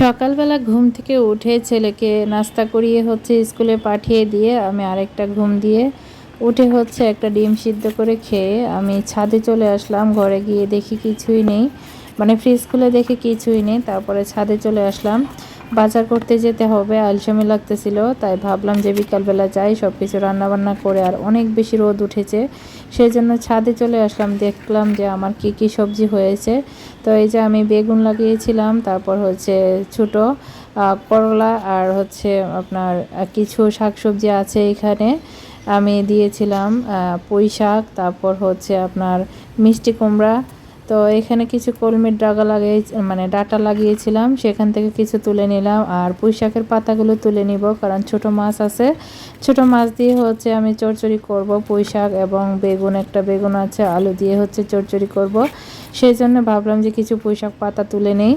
সকালবেলা ঘুম থেকে উঠে ছেলেকে নাস্তা করিয়ে হচ্ছে স্কুলে পাঠিয়ে দিয়ে আমি আরেকটা ঘুম দিয়ে উঠে হচ্ছে একটা ডিম সিদ্ধ করে খেয়ে আমি ছাদে চলে আসলাম, ঘরে গিয়ে দেখি কিছুই নেই। মানে ফ্রিজ খুলে দেখি কিছুই নেই, তারপরে ছাদে চলে আসলাম। বাজার করতে যেতে হবে, আলসামি লাগতেছিল, তাই ভাবলাম যে বিকালবেলা যাই সব কিছু রান্নাবান্না করে আর অনেক বেশি রোদ উঠেছে। সেই জন্য ছাদে চলে আসলাম, দেখলাম যে আমার কি কি সবজি হয়েছে। তো এই যে আমি বেগুন লাগিয়েছিলাম, তারপর হচ্ছে ছোটো করলা আর হচ্ছে আপনার কিছু শাকসবজি আছে এখানে। আমি দিয়েছিলাম পুঁই শাক তারপর হচ্ছে আপনার মিষ্টি কুমড়া তো এখানে কিছু কলমির ডাগা লাগিয়ে মানে ডাটা লাগিয়েছিলাম, সেখান থেকে কিছু তুলে নিলাম, আর পুঁই শাকের পাতাগুলো তুলে নিব, কারণ ছোট মাছ আছে। ছোট মাছ দিয়ে হচ্ছে আমি চরচড়ি করব পুঁই শাক এবং বেগুন, একটা বেগুন আছে, আলু দিয়ে হচ্ছে চরচড়ি করব। সেই জন্য ভাবলাম যে কিছু পুঁই শাক পাতা তুলে নেই।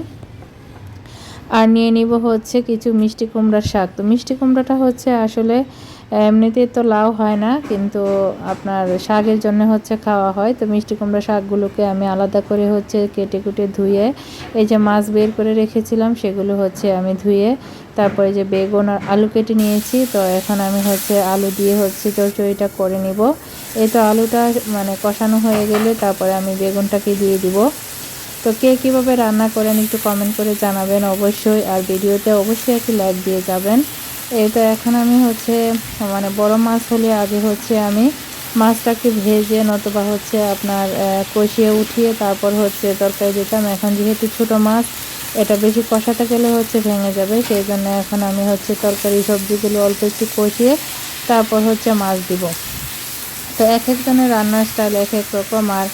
আর নিয়ে নিব হচ্ছে কিছু মিষ্টি কুমড়ার শাক। তো মিষ্টি কুমড়াটা হচ্ছে আসলে এমনিতেই তো লাউ হয় না, কিন্তু আপনার শাকের জন্য হচ্ছে খাওয়া হয়। তো মিষ্টি কুমড়া শাকগুলোকে আমি আলাদা করে হচ্ছে কেটে কুটে ধুয়ে, এই যে মাছ বের করে রেখেছিলাম, সেগুলো হচ্ছে আমি ধুয়ে, তারপরে যে বেগুন আর আলু কেটে নিয়েছি, তো এখন আমি হচ্ছে আলু দিয়ে হচ্ছে চড়চড়িটা করে নিব। এই তো আলুটা মানে কষানো হয়ে গেলে তারপরে আমি বেগুনটাকে দিয়ে দিব। তো কে কীভাবে রান্না করেন একটু কমেন্ট করে জানাবেন অবশ্যই, আর ভিডিওতে অবশ্যই একটি লাইক দিয়ে যাবেন। এই তো এখন আমি হচ্ছে মানে বড় মাছ হলে আগে হচ্ছে আমি মাছটাকে ভেজে নতুবা হচ্ছে আপনার কষিয়ে উঠিয়ে তারপর হচ্ছে তরকারি দিতাম। এখন যেহেতু ছোট মাছ, এটা বেশি কষাতে গেলে হচ্ছে ভেঙে যাবে। সেই জন্য এখন আমি হচ্ছে তরকারি সবজিগুলো অল্প একটু কষিয়ে তারপর হচ্ছে মাছ দিব। তো এক একজনের রান্নার স্টাইল এক এক রকম। আর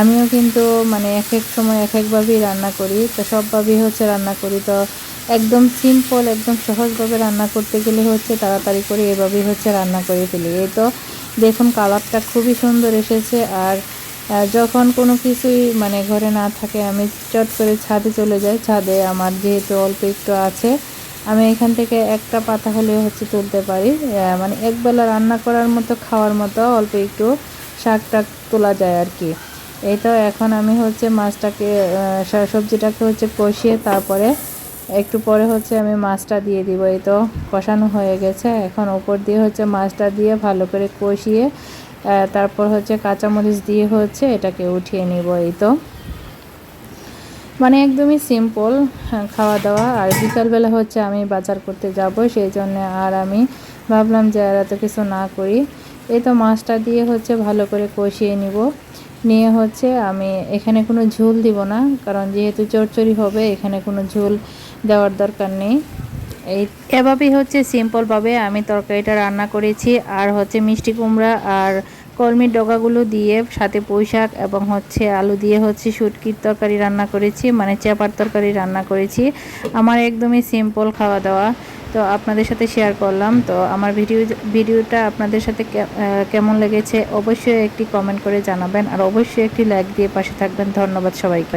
আমিও কিন্তু মানে এক এক সময় এক একভাবেই রান্না করি, তো সবভাবেই হচ্ছে রান্না করি। তো একদম সিম্পল একদম সহজভাবে রান্না করতে গেলে হচ্ছে তাড়াতাড়ি করে এভাবেই হচ্ছে রান্না করে ফেলি। এই তো দেখুন কালারটা খুবই সুন্দর এসেছে আর যখন কোনো কিছুই মানে ঘরে না থাকে, আমি চট করে ছাদে চলে যাই। ছাদে আমার যেহেতু অল্প একটু আছে, আমি এখান থেকে একটা পাতা হলেও হচ্ছে তুলতে পারি। মানে একবেলা রান্না করার মতো, খাওয়ার মতো অল্প একটু শাক টাক তোলা যায় আর কি। এই তো এখন আমি হচ্ছে মাছটাকে সবজিটাকে হচ্ছে কষিয়ে তারপরে একটু পরে হচ্ছে আমি মাছটা দিয়ে দিব। এই তো কষানো হয়ে গেছে। এখন ওপর দিয়ে হচ্ছে মাছটা দিয়ে ভালো করে কষিয়ে তারপর হচ্ছে কাঁচামরিচ দিয়ে হচ্ছে এটাকে উঠিয়ে নিব। এই তো মানে একদমই সিম্পল হ্যাঁ, খাওয়া দাওয়া আর বিকালবেলা হচ্ছে আমি বাজার করতে যাব সেই জন্য আর আমি ভাবলাম যে আর এত কিছু না করি। এই তো মাছটা দিয়ে হচ্ছে ভালো করে কষিয়ে নিব। নিয়ে হচ্ছে আমি এখানে কোনো ঝোল দিব না, কারণ যেহেতু চরচড়ি হবে, এখানে কোনো ঝোল দেওয়ার দরকার নেই। এই এভাবেই হচ্ছে সিম্পলভাবে আমি তরকারিটা রান্না করেছি, আর হচ্ছে মিষ্টি কুমড়া আর কলমির ডগাগুলো দিয়ে, সাথে পুঁইশাক এবং হচ্ছে আলু দিয়ে হচ্ছে শুটকির তরকারি রান্না করেছি মানে চেপার তরকারি রান্না করেছি। আমার একদমই সিম্পল খাওয়া দাওয়া তো আপনাদের সাথে শেয়ার করলাম। তো আমার ভিডিও ভিডিওটা আপনাদের সাথে কেমন লেগেছে অবশ্যই একটি কমেন্ট করে জানাবেন। আর অবশ্যই একটি লাইক দিয়ে পাশে থাকবেন। ধন্যবাদ সবাইকে।